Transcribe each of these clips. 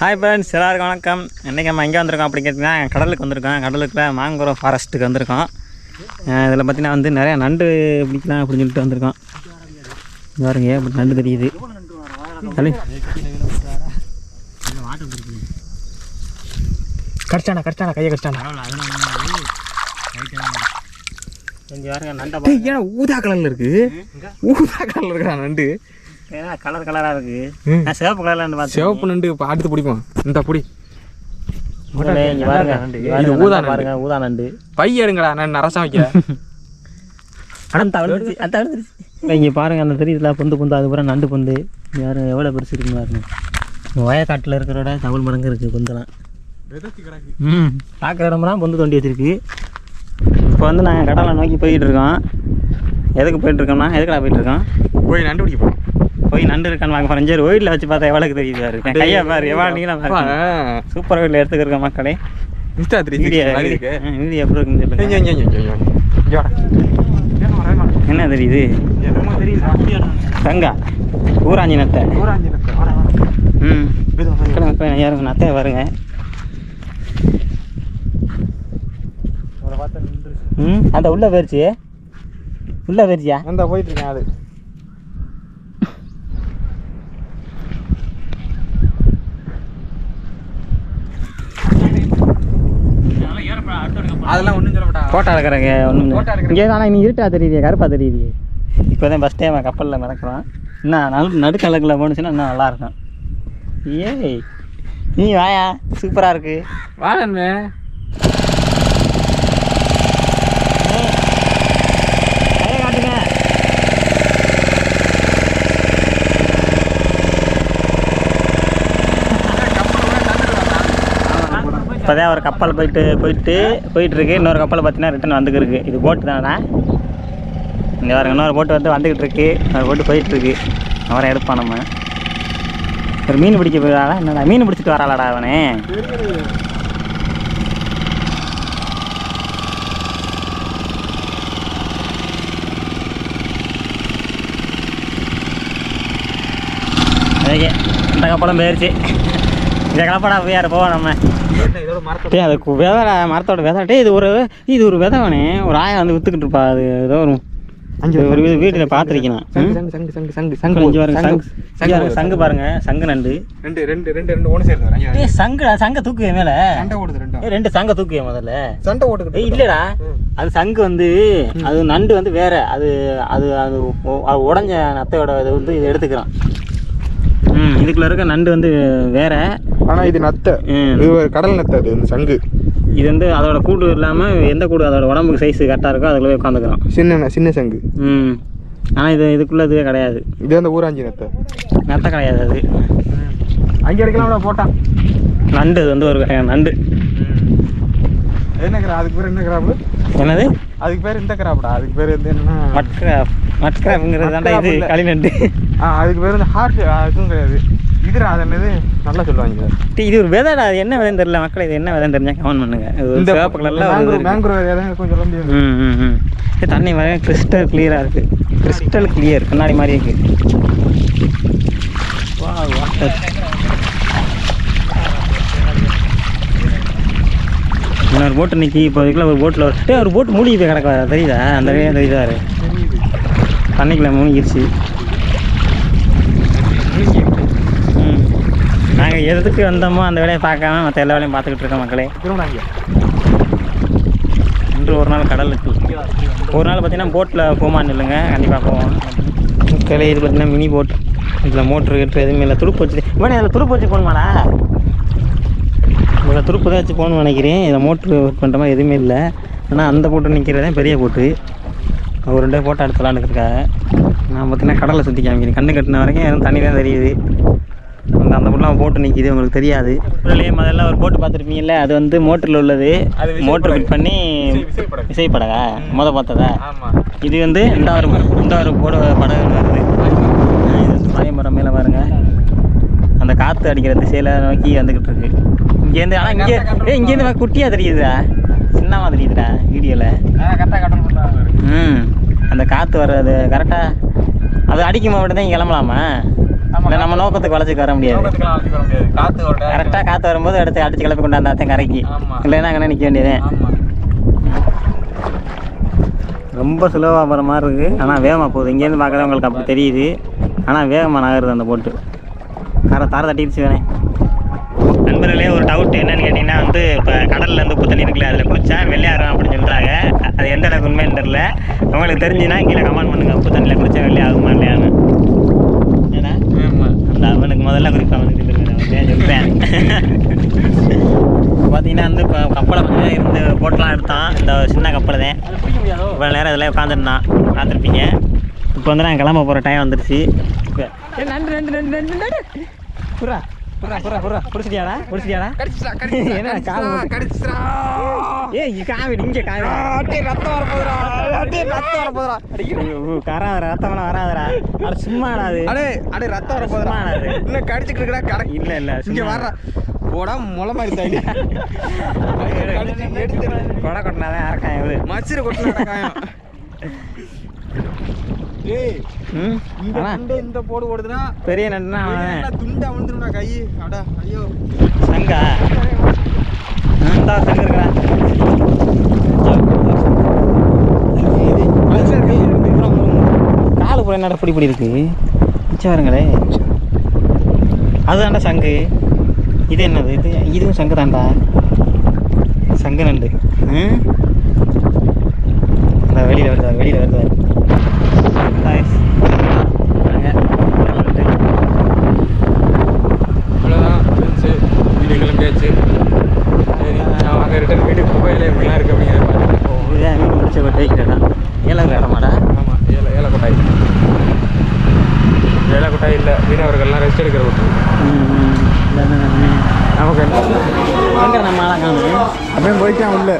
Hi friends எல்லாருக்கும் வணக்கம். இன்றைக்கி நம்ம எங்கே வந்திருக்கோம் அப்படின்னு கேட்டிங்கன்னா கடலுக்கு வந்திருக்கோம். கடலுக்குள்ள மாங்குரம் ஃபாரஸ்ட்டுக்கு வந்திருக்கோம். இதில் பார்த்தீங்கன்னா வந்து நிறையா நண்டு பிடிக்கலாம் அப்படின்னு சொல்லிட்டு வந்திருக்கோம். பாருங்க இப்படி நண்டு தெரியுது. தள்ளி. கடிச்சானா கடிச்சானா கையை கடிச்சானா? இங்க ஏன்னா ஊதா கலரில் இருக்குது ஊதா கலரில் இருக்கா நண்டு. கலர் கலராக இருக்குது. நான் சிவப்பு கலரில் நண்டு பார்த்தேன். சிவப்பு நண்டு இப்போ அடுத்து பிடிப்போம். இந்த புடி. இங்கே பாருங்க. நண்டு. இங்க இது பாருங்க, ஊதா நண்டை. பாருங்க ஊதா நண்டு. பை எடுங்கடா நான் நரசம் வைக்க அந்த தவிர்த்து அந்த தவிர்த்து இங்கே பாருங்க அந்த தெரியுதுல பொந்து பொந்து அது பூரா நண்டு பொந்து. யாரும் எவ்வளோ பெருசு இருக்குன்னு பாருங்க. வயக்காட்டில் இருக்கிறோட டபுள் மடங்கு இருக்குது பொந்தெல்லாம். ம். பார்க்குற இடமெல்லாம் பொந்து தோண்டி வச்சிருக்கு. இப்போ வந்து நாங்கள் கடலை நோக்கி போயிட்டு இருக்கோம். எதுக்கு போயிட்டு இருக்கோம்னா எதுக்குடா போயிட்டு இருக்கோம்? போய் நண்டு பிடிக்க போறோம். போய் நண்டு இருக்கான்னு வாங்க போகிறேன் சரி ஒயிட்டில் வச்சு பார்த்தா எவ்வளோக்கு தெரியுது பாரு. கையை பாரு எவ்வளோ பாரு. சூப்பர் ஒயிட்டில் எடுத்துக்கிற மக்களே. இன்ஸ்டா த்ரீ வீடியோ இருக்கு. வீடியோ எப்படி இருக்குன்னு சொல்லுங்க. என்ன தெரியுது? கங்கா ஊராஞ்சி நத்தை. ஊராஞ்சி நத்தை. ம். யாரும் பார்த்தா நின்றுச்சு. ம் அந்த உள்ள போயிருச்சு. உள்ள போயிருச்சியா? அந்த போயிட்டு இருக்கேன் அது அதெல்லாம் ஒன்றும் சொல்ல மாட்டா. கோட்டா இருக்கிறங்க ஒன்றும் இங்கே ஆனால் நீ இருட்டா தெரியுது கருப்பா தெரியுது. இப்போ தான் ஃபஸ்ட் டைம் கப்பலில் மிதக்கிறோம் இன்னும் நடு நடுக்கலக்கில் போணுச்சுன்னா இன்னும் நல்லா இருக்கும். ஏய் நீ வாயா சூப்பராக இருக்கு. வாழன்னு கையை காட்டுங்க இப்போதான் ஒரு கப்பல் போயிட்டு போயிட்டு போயிட்டுருக்கு. இன்னொரு கப்பல் பார்த்தீங்கன்னா ரிட்டன் வந்துக்கிருக்கு. இது போட்டு தானே இங்கே பாருங்க இன்னொரு போட்டு வந்து வந்துக்கிட்டு இருக்கு இன்னொரு போட்டு போயிட்டுருக்கு. அவரை எடுப்பான் நம்ம. ஒரு மீன் பிடிக்க போயிடா என்னடா மீன் பிடிச்சிட்டு வராளாடா அவனே. ஓகே இந்த கப்பலும் போயிடுச்சு இந்த கலப்படா போய் யார் போவோம் நம்ம? டேய் அது விதை மரத்தோட விதை டேய் இது ஒரு இது ஒரு விதைவனே. ஒரு ஆயா வந்து வித்துக்கிட்டு இருப்பா. அது ஏதோ ஒரு அஞ்சு ஒரு வீ- வீட்டில் பார்த்துருக்கேன் சங்கு சங்கு சங்கு சங்கு சங்கு சங்கு சங்கு இங்க பாருங்க சங்கு சங்கு. இங்க பாருங்க, சங்கு பாருங்க. சங்கு நண்டு. ரெண்டு ரெண்டு ரெண்டு ரெண்டு ஒன்று சேர்ந்து சங்கு சங்க தூக்குவே மேல. சண்டை ஓடுது ஏய் ரெண்டு சங்க தூக்குவே முதல்ல. சண்டை ஏய் இல்லடா. அது சங்கு வந்து அது நண்டு வந்து வேற. அது அது அது உடஞ்ச நத்தையோட இது வந்து இது எடுத்துக்கிறான். இதுக்குள்ள இருக்க நண்டு வந்து வேற. ஆனா இது நத்தை. இது ஒரு கடல் நத்தை அது இந்த சங்கு. இது வந்து அதோட கூடு இல்லாமல் எந்த கூடு அதோட உடம்புக்கு சைஸ் கரெக்டாக இருக்கோ அதுக்குள்ள போய் உட்காந்துக்கிறான் சின்ன சின்ன சங்கு. ம். ஆனால் இது இதுக்குள்ள இதுவே கிடையாது. இது அந்த ஊராஞ்சி நத்தை. நத்தை கிடையாது அது. அங்கே இருக்கலாம் போட்டான் நண்டு இது வந்து ஒரு வகையான நண்டு. என்ன கிரா அதுக்கு பேர் என்ன கிராப்பு என்னது? அதுக்கு பேர் இந்த கிராப்டா அதுக்கு பேர் வந்து என்னன்னா மட்கிராஃப் மட்கிராஃப்ங்கிறது தாண்டா இது மட்கிராஃப் அதுக்கு பேர் வந்து ஹார்ட் அதுவும் கிடையாது. இதுடா அது என்னது? நல்லா சொல்லுவாங்க டேய், இது ஒரு விதைடா அது என்ன விதைன்னு தெரியல மக்கள் இது என்ன விதைன்னு தெரிஞ்சா கமெண்ட் பண்ணுங்க. இந்த சிவப்பு கலரில் மேங்க்ரோவ் ஏதாவது கொஞ்சம் சொல்ல முடியாது ம் ம் தண்ணி வர கிறிஸ்டல் கிளியராக இருக்குது கிறிஸ்டல் கிளியர் கண்ணாடி மாதிரி இருக்கு. Wow, water. இன்னொரு போட்டு நிற்கி இப்போ இதுக்குள்ள ஒரு போட்டில் ஒரு ஒரு போட்டு மூழ்கி போய் கிடக்க தெரியுதா? அந்த தெரியுதா. தண்ணிக்குள்ள மூழ்கிருச்சு ம் நாங்கள் எதுக்கு வந்தோமோ அந்த வேலையை பார்க்காம மற்ற எல்லா வேலையும் பார்த்துக்கிட்டு இருக்கோம் மக்களே. இன்று ஒரு நாள் கடலுக்கு ஒரு நாள் பார்த்தீங்கன்னா போட்டில் போமான்னு இல்லைங்க கண்டிப்பாக போவோம். மக்களே இது பார்த்தீங்கன்னா மினி போட் இதில் மோட்ரு கிட்டு எதுவுமே இல்லை. துடுப்பு வச்சு இவனே இதில் துடுப்பு வச்சு போகணுமாடா? இதில் துடுப்பு தான் வச்சு போகணும்னு நினைக்கிறேன். இதில் மோட்ரு ஒர்க் பண்ணுற மாதிரி எதுவுமே இல்லை. ஆனால் அந்த போட்டு நிற்கிறது தான் பெரிய போட்டு ஒரு ரெண்டே போட்டோ எடுத்து விளாண்டுருக்காங்க நான் பார்த்தீங்கன்னா கடலை சுற்றி காமிக்கிறேன். கண்ணு கட்டின வரைக்கும் எதுவும் தண்ணி தான் தெரியுது. அந்த அந்த போட்டெலாம் போட்டு நிற்கிது உங்களுக்கு தெரியாது. முதல்ல முதல்ல ஒரு போட்டு பார்த்துருப்பீங்கல்ல அது வந்து மோட்டரில் உள்ளது. மோட்டர் படகு. ஃபிட் பண்ணி விசை- விசை படகு. விசைப்படகா முத பார்த்ததா? ஆமா. இது வந்து இந்த ஒரு போட படகுன்னு வருது. இது மாரியமரம் மேலே பாருங்க. அந்த காற்று அடிக்கிற திசையில் நோக்கி வந்துக்கிட்டு இருக்கு. இங்கேருந்து ஆனால் இங்கே ஏ இங்கேருந்து குட்டியாக தெரியுதுடா. சின்னமாக தெரியுதுடா வீடியோவில் ம். அந்த காற்று வர்றது கரெக்டாக அது அடிக்கும் மட்டும் தான் கிளம்பலாமா? இல்லை நம்ம நோக்கத்துக்கு வளைச்சுக்கு வர முடியாது. கரெக்டாக காற்று வரும்போது எடுத்து அடிச்சு கிளப்பி கொண்டாந்தாத்தான் கரைக்கு. இல்லைன்னா அங்கே நிற்க வேண்டியதே? ரொம்ப ஸ்லோவாக போகிற மாதிரி இருக்குது ஆனால் வேகமாக போகுது. இங்கேருந்து பார்க்குறது உங்களுக்கு அப்படி தெரியுது. ஆனால் வேகமாக நகருது அந்த போட்டு. காரை தார தட்டிடுச்சு வேணே. நண்பர்களே ஒரு டவுட் என்னன்னு கேட்டிங்கன்னா வந்து இப்போ கடலில் இருந்து உப்பு தண்ணி இருக்குல்ல அதில் குளிச்சா வெள்ளையாரும் அப்படின்னு சொல்கிறாங்க அது எந்த அளவுக்கு உண்மைன்னு தெரில உங்களுக்கு தெரிஞ்சுன்னா கீழே கமெண்ட் பண்ணுங்கள் உப்பு தண்ணியில் குளிச்சா வெள்ளையாகுமா இல்லையான்னு. அந்த அவனுக்கு முதல்ல குறிப்பாக வந்து சொல்லிருக்கேன் சொல்கிறேன் பார்த்தீங்கன்னா வந்து இப்போ கப்பலை வந்து இருந்து போட்டெலாம் எடுத்தான். இந்த சின்ன கப்பலை தான் இவ்வளோ நேரம் இதில் உட்காந்துருந்தான் பார்த்துருப்பீங்க இப்போ வந்து நான் கிளம்ப போகிற டைம் வந்துருச்சு. புறா புறா புறா பிடிச்சிட்டியாடா பிடிச்சிட்டியாடா என்ன கால் ஏய் காவிடி இங்கே காவிடி அடே ரத்தம் வர போதுடா ரத்தம் வர போதுடா கராதரா ரத்தமெல்லாம் வராதரா அட சும்மாடா அது. அடே அடே ரத்தம் வர போதுடா அது. இன்னும் கடிச்சிட்டு இருக்கடா கடை இல்லை இல்லை இங்க வர்ற. போடா முளை மாதிரி தாண்டி கடிச்சு எடுத்து கொடை கொட்டினாதான் எவ்வளோ மச்சிர கொட்டுனா காயம். ஏய் ம் இந்த போடு போடுதுன்னா பெரிய நண்டுனா துண்டா வந்துரும்டா கை? அடா ஐயோ. சங்கா. இந்த சங்கு இருக்கா காலு புறம் என்னடா பிடி பிடி இருக்கு? மிச்சம் பாருங்களே அதுதான்டா சங்கு. இது என்னது? இது இதுவும் சங்கு தான்டா. சங்கு நண்டு. இந்த வெளியில் வருதா வெளியில் வருதா. நண்டு. அவ்வளோதான் இருந்துச்சு வீடியோ கிளம்பியாச்சு. சரி நான் வாங்க ரிட்டன் வீட்டுக்கு மொபைலில் எப்படிலாம் இருக்கு அப்படிங்கிறத பார்த்துட்டு இதான் மீன் கொட்டை ஏழாவது இடமாடா? ஆமாம் ஏல ஏலக்கொட்டாய் ஏலக்கொட்டாய் இல்லை மீனவர்கள்லாம் ரெஸ்ட் எடுக்கிற விட்டு நமக்கு என்ன எங்க நம்ம ஆளை காணும்? அப்படியே போயிட்டான் உள்ள.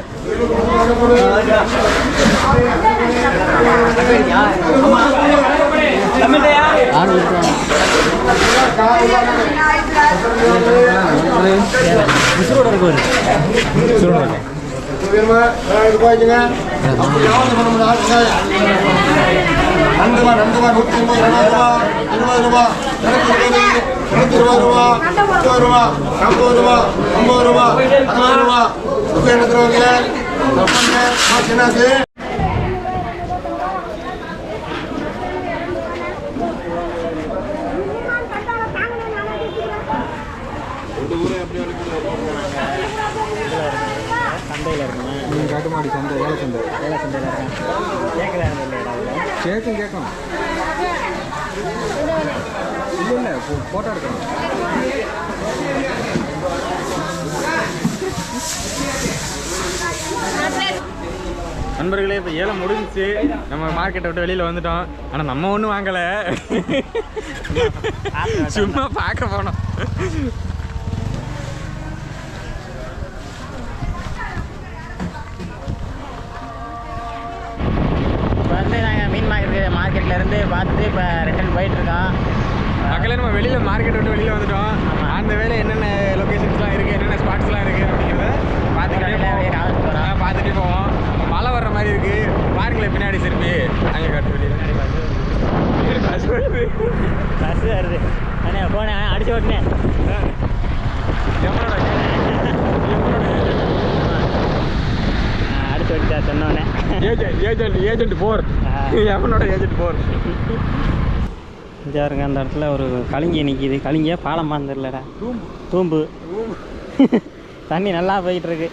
விசுரோட இருக்கு ஒரு ரெண்டு ரூபா ரெண்டு ரூபா நூற்றி ஐம்பது ரூபா இருபது ரூபா இருபது ரூபா நூற்றி இருபது ரூபா முப்பது ரூபா ஐம்பது ரூபா ஐம்பது ரூபா அறுபது ரூபா. சுற்றி எடுத்துருவாங்க என்னது சந்தையில் இருக்குமா காட்டுமாடி சந்தை ஏல சந்தை ஏழை சந்தையில் இருக்கான் கேட்குதா இல்லை கேட்கும் கேட்கும். இல்லை இல்லை ஃபோட்டோ எடுக்கணும். நண்பர்களே இப்போ ஏலம் முடிஞ்சிச்சு. நம்ம மார்க்கெட்டை விட்டு வெளியில் வந்துட்டோம். ஆனால் நம்ம ஒன்றும் வாங்கலை. சும்மா பார்க்க போனோம். மார்க்கெட் மார்க்கெட்டில் இருந்து பார்த்துட்டு இப்போ ரிட்டர்ன் போயிட்டுருக்கோம். மக்களே நம்ம வெளியில் மார்க்கெட் விட்டு வெளியில் வந்துட்டோம். அந்த வேலை என்னென்ன லொக்கேஷன்ஸ்லாம் இருக்குது என்னென்ன ஸ்பாட்ஸ்லாம் இருக்குது அப்படிங்கிறத பார்த்துக்கிட்டே ஆ, பார்த்துட்டே போவோம். மழை வர்ற மாதிரி இருக்குது பாருங்களேன் பின்னாடி திருப்பி அங்கே காட்டு வெளியே பஸ் வருது. பஸ் வருது. அண்ணே போனேன் அடிச்சு ஓட்டினேன் எவனோட ஏஜென்ட் ஏஜென்ட் ஏஜென்ட் போர். ஆ. எவனோட ஏஜென்ட் போர்? இங்கே இருங்க அந்த இடத்துல ஒரு கலிங்கி நிற்கிது கலிங்கியா? பாலம் பாந்துடலடா தூம்பு. தண்ணி நல்லா போயிட்டு இருக்கு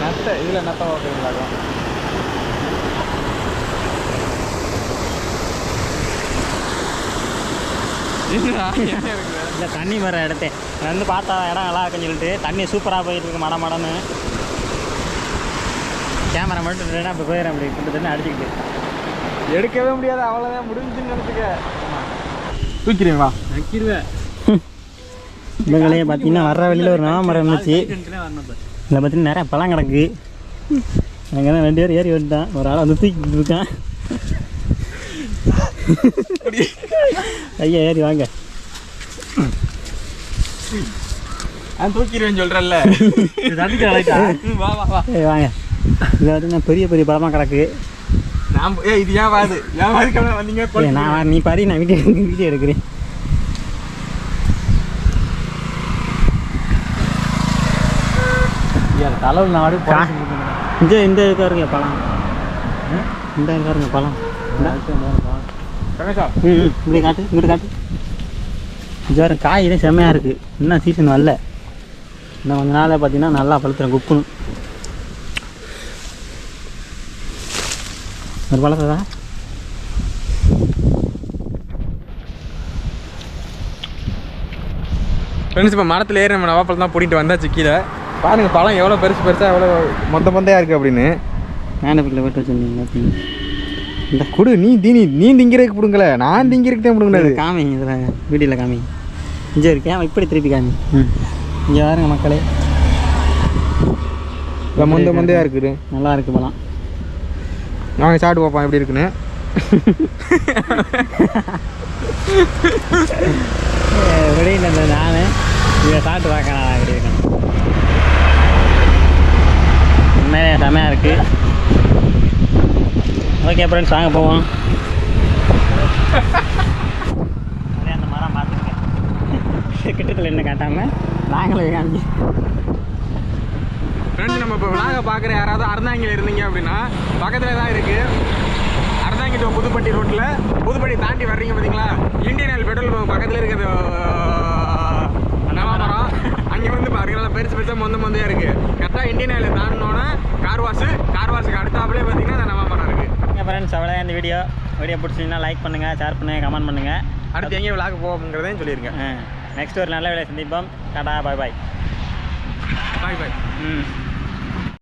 நத்த இதில் நத்த ஓட்டுங்களா இல்லை தண்ணி வர இடத்தே. நான் வந்து பார்த்தா இடம் நல்லா இருக்குன்னு சொல்லிட்டு தண்ணி சூப்பராக போயிட்டு இருக்கு மட மடன்னு கேமரா மட்டும் இல்லைன்னா இப்போ போயிடறேன் அப்படி கிட்ட தண்ணி அடிச்சுக்கிட்டு. எடுக்கவே முடியாது அவ்வளோதான் முடிஞ்சுன்னு நினச்சிக்க. தூக்கிறேன் வா. நக்கிடுவேன் இவங்களே பார்த்தீங்கன்னா வர்ற வழியில் ஒரு நாமரம் இருந்துச்சு. இதில் பார்த்தீங்கன்னா நிறைய பழம் கிடக்கு. அங்கே தான் ரெண்டு பேர் ஏறி வந்துட்டான். ஒரு ஆள் வந்து தூக்கிட்டு இருக்கான். ஐயா ஏறி வாங்க. நான் தூக்கிடுவேன்னு சொல்கிறல்ல வா வா வா ஏய் வாங்க. இதில் பார்த்தீங்கன்னா பெரிய பெரிய பழமாக கிடக்கு. நான் ஏ இது ஏன் வாது? ஏன் வாதுக்கு வந்தீங்க? நான் நீ பாரு நான் வீடியோ வீடியோ எடுக்கிறேன். தலைவர் நாடு இந்த இந்த இது பாருங்க பழம். இந்த இது பாருங்க பழம் ம் இப்படி காட்டு இங்கிட்டு காட்டு. பாருங்க காய் செம்மையாக இருக்குது இன்னும் சீசன் வரல. இன்னும் கொஞ்ச நாளில் பார்த்தீங்கன்னா நல்லா பழுத்துறேன் குப்புன்னு ஒரு பழத்தை தான் ஃப்ரெண்ட்ஸ் இப்போ மரத்தில் ஏறி நம்ம நவாப்பழம் தான் பிடிட்டு வந்தாச்சு கீழே. பாருங்க பழம் எவ்வளோ பெருசு பெருசாக எவ்வளோ மொத்த மொந்தையாக இருக்குது அப்படின்னு. மேனப்பில் போட்டு வச்சுருந்தீங்க இந்த குடு நீ தீனி நீ திங்கிறதுக்கு பிடுங்கல. நான் திங்கிறதுக்கு பிடுங்கினது. காமி இதில் வீடியோவில் காமி. இங்கே இருக்கேன் இப்படி திருப்பி காமி. இங்கே பாருங்க மக்களே. மொந்த மொந்தையாக இருக்குது நல்லா இருக்கு பழம். நாங்கள் சாப்பிட்டு பார்ப்போம் எப்படி இருக்குன்னு வெளியில் நான் இதை சாப்பிட்டு பார்க்கலாம் எப்படி இருக்கேன் உண்மையிலே செமையாக இருக்குது ஓகே ஃப்ரெண்ட்ஸ் வாங்க போவோம் அந்த மரம் பார்த்துருக்கேன் கிட்டத்தில் என்ன காட்டாமல் நாங்களும் காமிச்சு. ஃப்ரெண்ட்ஸ் நம்ம இப்போ விளாக பார்க்குற யாராவது அறந்தாங்கில் இருந்தீங்க அப்படின்னா பக்கத்தில் தான் இருக்குது அறந்தாங்கி to புதுப்பட்டி ரோட்டில் புதுப்பட்டி தாண்டி வர்றீங்க பார்த்தீங்களா இந்தியன் ஆயில் பெட்ரோல் பங்க் பக்கத்தில் இருக்கிறது நவாமரம். அங்கே வந்து பாருங்க பெருசு பெருசாக மொந்த மொந்தையாக இருக்குது கரெக்டாக இந்தியன் ஆயில் தாண்டினோன்னே கார் வாஷு கார் வாஷுக்கு அடுத்தாப்புலேயே பார்த்தீங்கன்னா அந்த நவாமரம் இருக்குது ஃப்ரெண்ட்ஸ் அவ்வளோ இந்த வீடியோ வீடியோ பிடிச்சிங்கன்னா லைக் பண்ணுங்கள் ஷேர் பண்ணுங்கள் கமெண்ட் பண்ணுங்கள் அடுத்து எங்கே விளாக போவோங்கிறதையும் சொல்லியிருக்கேன் நெக்ஸ்ட் ஒரு நல்ல வேலையை சந்திப்போம். டாடா பாய் பாய் பாய் பாய் ம்.